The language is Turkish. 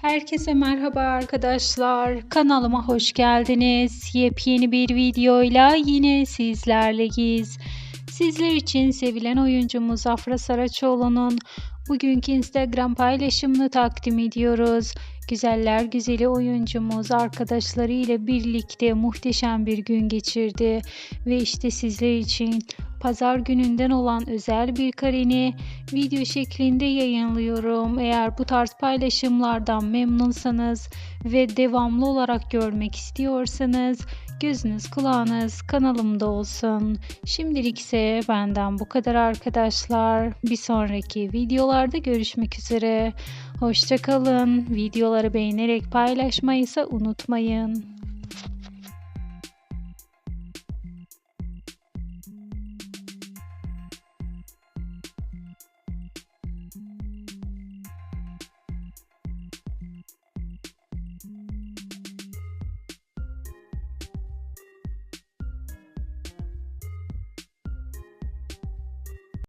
Herkese merhaba arkadaşlar. Kanalıma hoş geldiniz. Yepyeni bir videoyla yine sizlerleyiz. Sizler için sevilen oyuncumuz Afra Saraçoğlu'nun bugünkü Instagram paylaşımını takdim ediyoruz. Güzeller güzeli oyuncumuz arkadaşları ile birlikte muhteşem bir gün geçirdi ve işte sizler için pazar gününden olan özel bir kareni video şeklinde yayınlıyorum. Eğer bu tarz paylaşımlardan memnunsanız ve devamlı olarak görmek istiyorsanız gözünüz kulağınız kanalımda olsun. Şimdilik ise benden bu kadar arkadaşlar. Bir sonraki videolarda görüşmek üzere. Hoşçakalın. Videoları beğenerek paylaşmayı ise unutmayın.